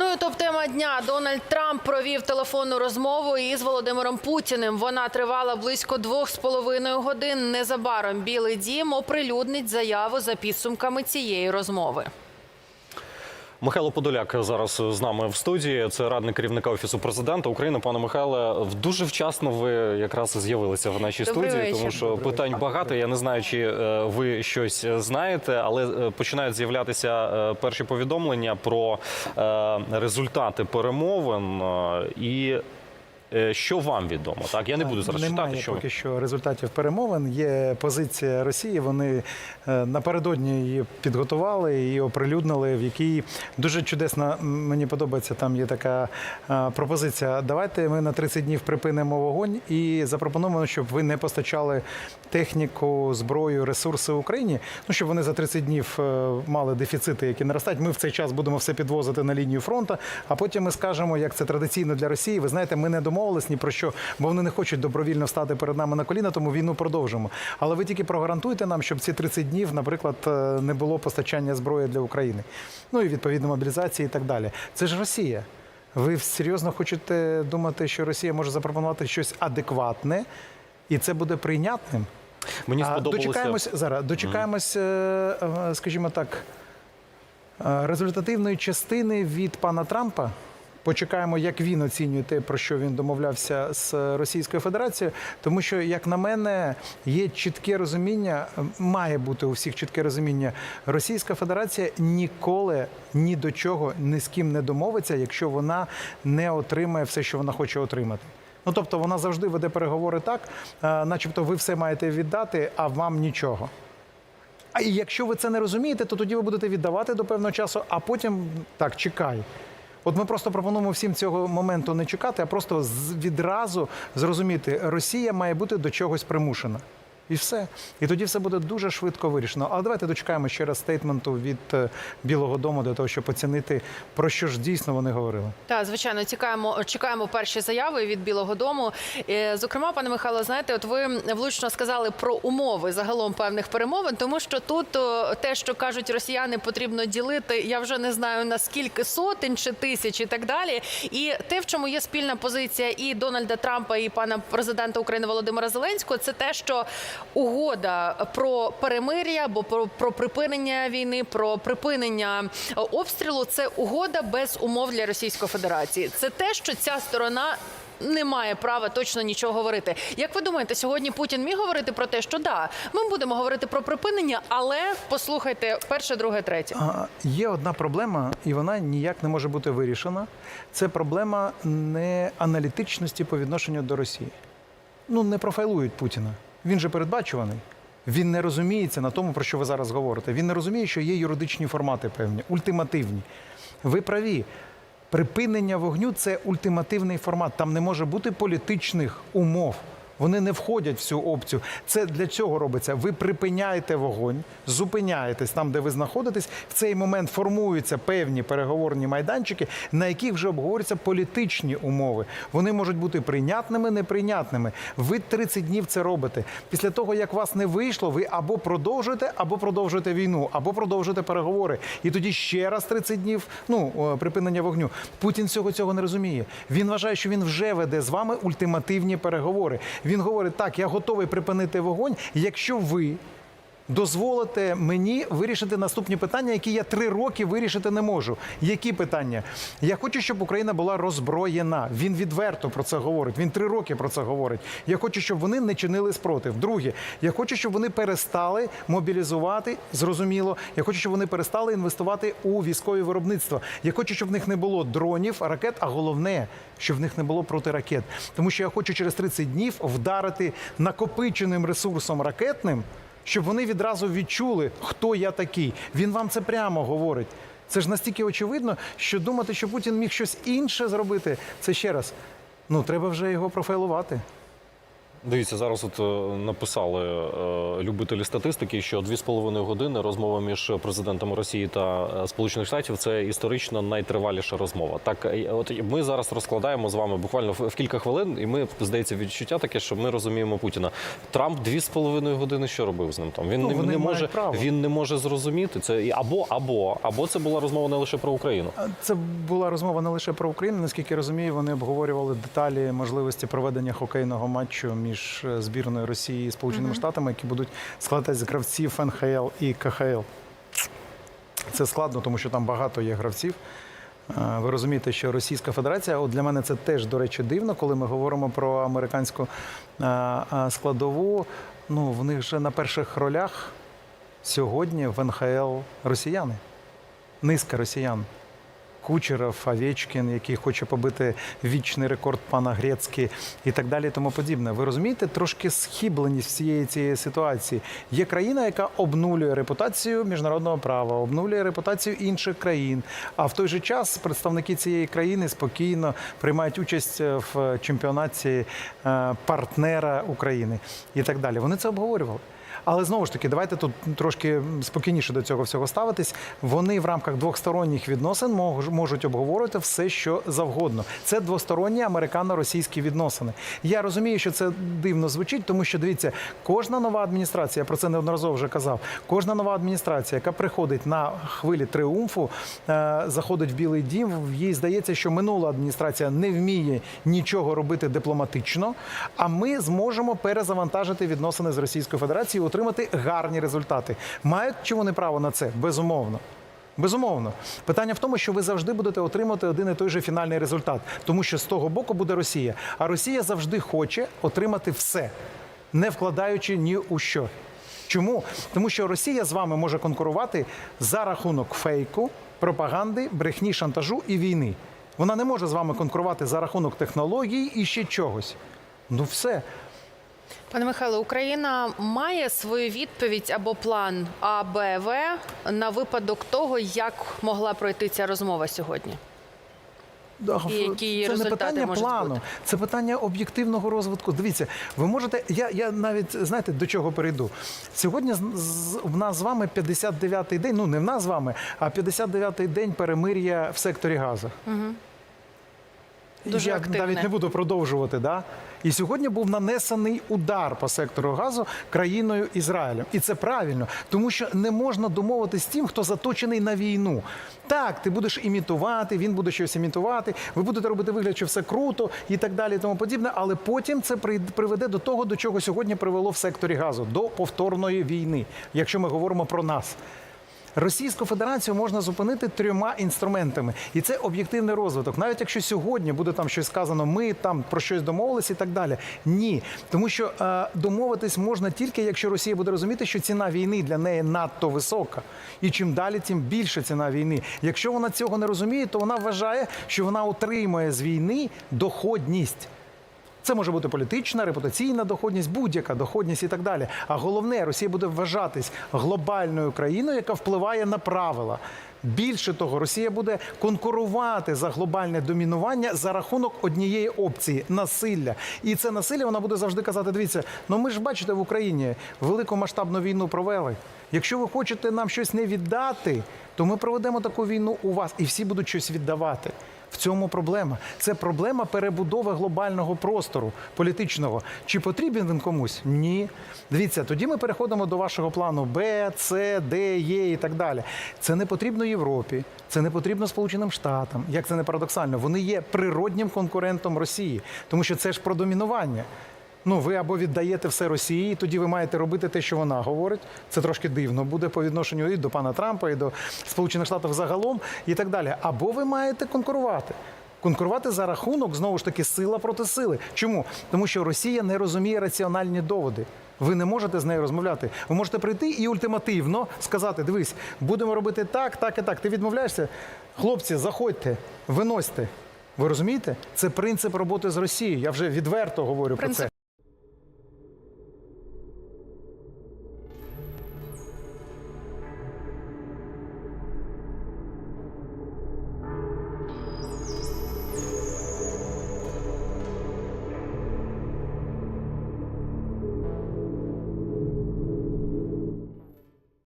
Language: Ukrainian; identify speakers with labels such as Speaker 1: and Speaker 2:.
Speaker 1: Ну і топ тема дня Дональд Трамп провів телефонну розмову із Володимиром Путіним. Вона тривала близько двох з половиною годин. Незабаром Білий Дім оприлюднить заяву за підсумками цієї розмови.
Speaker 2: Михайло Подоляк зараз з нами в студії. Це радник керівника офісу президента України. Пане Михайле, дуже вчасно ви якраз з'явилися в нашій
Speaker 1: Добрий
Speaker 2: студії,
Speaker 1: вечір.
Speaker 2: тому що питань багато. Я не знаю, чи е, ви щось знаєте, але е, починають з'являтися е, перші повідомлення про е, результати перемовин е, і. Е, Що вам відомо? Так, я не буду зараз
Speaker 3: Немає
Speaker 2: читати, що
Speaker 3: поки що результатів перемовин. Є позиція Росії. Вони е, напередодні її підготували і оприлюднили, в якій дуже чудесно мені подобається. Там є така е, пропозиція. Давайте ми на 30 днів припинимо вогонь і запропонуємо, щоб ви не постачали техніку, зброю, ресурси Україні. Ну щоб вони за 30 днів мали дефіцити, які наростають. Ми в цей час будемо все підвозити на лінію фронту. А потім ми скажемо, як це традиційно для Росії. Ви знаєте, ми не домовились ні про що, бо вони не хочуть добровільно стати перед нами на коліна, тому війну продовжимо. Але ви тільки прогарантуйте нам, щоб ці 30 днів, наприклад, е, не було постачання зброї для України. Ну і відповідно мобілізації і так далі. Це ж Росія. Ви серйозно хочете думати, що Росія може запропонувати щось адекватне, і це буде прийнятним?
Speaker 2: мені сподобалося.
Speaker 3: Дочекаємось зараз. Дочекаємось, е, е, скажімо так, результативної частини від пана Трампа. Почекаємо, як він оцінює те, про що він домовлявся з Російською Федерацією. Тому що, як на мене, є чітке розуміння, має бути у всіх чітке розуміння. Російська Федерація ніколи ні до чого ні з ким не домовиться, якщо вона не отримає все, що вона хоче отримати. Ну тобто вона завжди веде переговори так, е, начебто ви все маєте віддати, а вам нічого. А і якщо ви це не розумієте, то тоді ви будете віддавати до певного часу, а потім так чекай. От ми просто пропонуємо всім цього моменту не чекати, а просто відразу зрозуміти, Росія має бути до чогось примушена. І все. І тоді все буде дуже швидко вирішено. Але давайте дочекаємо ще раз стейтменту від е, Білого Дому для того, щоб оцінити, про що ж дійсно вони говорили.
Speaker 1: Так, звичайно, чекаємо, чекаємо перші заяви від Білого Дому. Е, Зокрема, пане Михайло, знаєте, от ви влучно сказали про умови загалом певних перемовин, тому що тут те, що кажуть росіяни, потрібно ділити. Я вже не знаю наскільки сотень чи тисяч і так далі. І те, в чому є спільна позиція і Дональда Трампа, і пана президента України Володимира Зеленського, це те, що угода про перемир'я або про, про припинення війни, про припинення е, обстрілу це угода без умов для Російської Федерації. Це те, що ця сторона. Не має права точно нічого говорити. Як ви думаєте, сьогодні Путін міг говорити про те, що да, ми будемо говорити про припинення, але послухайте перше, друге, третє.
Speaker 3: Є одна проблема, і вона ніяк не може бути вирішена. Це проблема неаналітичності по відношенню до Росії. Ну, не профайлують Путіна. Він же передбачуваний. Він не розуміється на тому, про що ви зараз говорите. Він не розуміє, що є юридичні формати певні, ультимативні. Ви праві. Припинення вогню це ультимативний формат. Там не може бути політичних умов. Вони не входять в цю опцію. Це для цього робиться. Ви припиняєте вогонь, зупиняєтесь там, де ви знаходитесь. В цей момент формуються певні переговорні майданчики, на яких вже обговорюються політичні умови. Вони можуть бути прийнятними, неприйнятними. Ви 30 днів це робите. Після того, як вас не вийшло, ви або продовжуєте, або продовжуєте війну, або продовжуєте переговори. І тоді ще раз 30 днів ну, припинення вогню. Путін всього цього не розуміє. Він вважає, що він вже веде з вами ультимативні переговори. Він говорить: так, я готовий припинити вогонь, якщо ви. Дозволите мені вирішити наступні питання, які я три роки вирішити не можу. Які питання? Я хочу, щоб Україна була роззброєна. Він відверто про це говорить. Він три роки про це говорить. Я хочу, щоб вони не чинили спротив. Друге, я хочу, щоб вони перестали мобілізувати. Зрозуміло. Я хочу, щоб вони перестали інвестувати у військові виробництва. Я хочу, щоб в них не було дронів, ракет, а головне, щоб в них не було протиракет. Тому що я хочу через 30 днів вдарити накопиченим ресурсом ракетним щоб вони відразу відчули, хто я такий. Він вам це прямо говорить. Це ж настільки очевидно, що думати, що Путін міг щось інше зробити, це ще раз. Ну, треба вже його профайлувати.
Speaker 2: Дивіться, зараз от е, написали е, любителі статистики, що 2,5 години розмова між президентом Росії та е, Сполучених Штатів це історично найтриваліша розмова. Так, от ми зараз розкладаємо з вами буквально в кілька хвилин, і ми здається відчуття таке, що ми розуміємо Путіна. Трамп 2,5 години що робив з ним там? Він
Speaker 3: Ну,
Speaker 2: не, не може
Speaker 3: право.
Speaker 2: він не може зрозуміти це або або або це була розмова не лише про Україну.
Speaker 3: Це була розмова не лише про Україну. Наскільки я розумію, вони обговорювали деталі можливості проведення хокейного матчу між е, збірною Росії і Сполученими Штатами, які будуть складатися з гравців НХЛ і КХЛ. Це складно, тому що там багато є гравців. Е, Ви розумієте, що Російська Федерація, от для мене це теж, до речі, дивно, коли ми говоримо про американську е, складову. Ну, в них вже на перших ролях сьогодні в НХЛ росіяни. Низка росіян. Кучеров, Овечкін, який хоче побити вічний рекорд пана Грецькі і так далі, тому подібне. Ви розумієте трошки схибленість всієї цієї ситуації. Є країна, яка обнулює репутацію міжнародного права, обнулює репутацію інших країн. А в той же час представники цієї країни спокійно приймають участь е, в чемпіонаті е, партнера України і так далі. Вони це обговорювали. Але знову ж таки, давайте тут трошки спокійніше до цього всього ставитись. Вони в рамках двосторонніх відносин мож- можуть обговорювати все, що завгодно. Це двосторонні американо-російські відносини. Я розумію, що це дивно звучить, тому що дивіться, кожна нова адміністрація, я про це неодноразово вже казав. Кожна нова адміністрація, яка приходить на хвилі триумфу, е, заходить в Білий Дім. Їй здається, що минула адміністрація не вміє нічого робити дипломатично. А ми зможемо перезавантажити відносини з Російською Федерацією, отримати гарні результати. Мають чи вони право на це? Безумовно. Безумовно, питання в тому, що ви завжди будете отримати один і той же фінальний результат, тому що з того боку буде Росія. А Росія завжди хоче отримати все, не вкладаючи ні у що. Чому? Тому що Росія з вами може конкурувати за рахунок фейку, пропаганди, брехні, шантажу і війни. Вона не може з вами конкурувати за рахунок технологій і ще чогось. Ну все.
Speaker 1: Пане Михайло, Україна має свою відповідь або план А, Б, В на випадок того, як могла пройти ця розмова сьогодні. І які
Speaker 3: це не питання плану,
Speaker 1: бути?
Speaker 3: це питання об'єктивного розвитку. Дивіться, ви можете. Я, я навіть знаєте до чого перейду. Сьогодні з, з, в нас з вами 59-й день. Ну не в нас з вами, а 59-й день перемир'я в секторі Газу.
Speaker 1: Дуже
Speaker 3: я
Speaker 1: активне.
Speaker 3: навіть не буду продовжувати. Да? І сьогодні був нанесений удар по сектору газу країною Ізраїлем. І це правильно, тому що не можна домовитися з тим, хто заточений на війну. Так, ти будеш імітувати, він буде щось імітувати, ви будете робити вигляд, що все круто і так далі, і тому подібне. Але потім це при- приведе до того, до чого сьогодні привело в секторі газу до повторної війни, якщо ми говоримо про нас. Російську Федерацію можна зупинити трьома інструментами, і це об'єктивний розвиток. Навіть якщо сьогодні буде там щось сказано, ми там про щось домовилися і так далі. Ні, тому що е, домовитись можна тільки, якщо Росія буде розуміти, що ціна війни для неї надто висока, і чим далі, тим більше ціна війни. Якщо вона цього не розуміє, то вона вважає, що вона отримує з війни доходність. Це може бути політична, репутаційна доходність, будь-яка доходність і так далі. А головне, Росія буде вважатись глобальною країною, яка впливає на правила. Більше того, Росія буде конкурувати за глобальне домінування за рахунок однієї опції насилля. І це насилля вона буде завжди казати: дивіться, ну ми ж бачите в Україні велику масштабну війну провели. Якщо ви хочете нам щось не віддати, то ми проведемо таку війну у вас, і всі будуть щось віддавати. Цьому проблема. Це проблема перебудови глобального простору політичного. Чи потрібен він комусь? Ні. Дивіться, тоді ми переходимо до вашого плану Б, С, Д, Є і так далі. Це не потрібно Європі, це не потрібно Сполученим Штатам. Як це не парадоксально? Вони є природнім конкурентом Росії, тому що це ж про домінування. Ну, ви або віддаєте все Росії, і тоді ви маєте робити те, що вона говорить. Це трошки дивно буде по відношенню і до пана Трампа, і до Сполучених Штатів загалом, і так далі. Або ви маєте конкурувати. Конкурувати за рахунок знову ж таки сила проти сили. Чому? Тому що Росія не розуміє раціональні доводи. Ви не можете з нею розмовляти. Ви можете прийти і ультимативно сказати: дивись, будемо робити так, так і так. Ти відмовляєшся? Хлопці, заходьте, виносьте. Ви розумієте? Це принцип роботи з Росією. Я вже відверто говорю про це.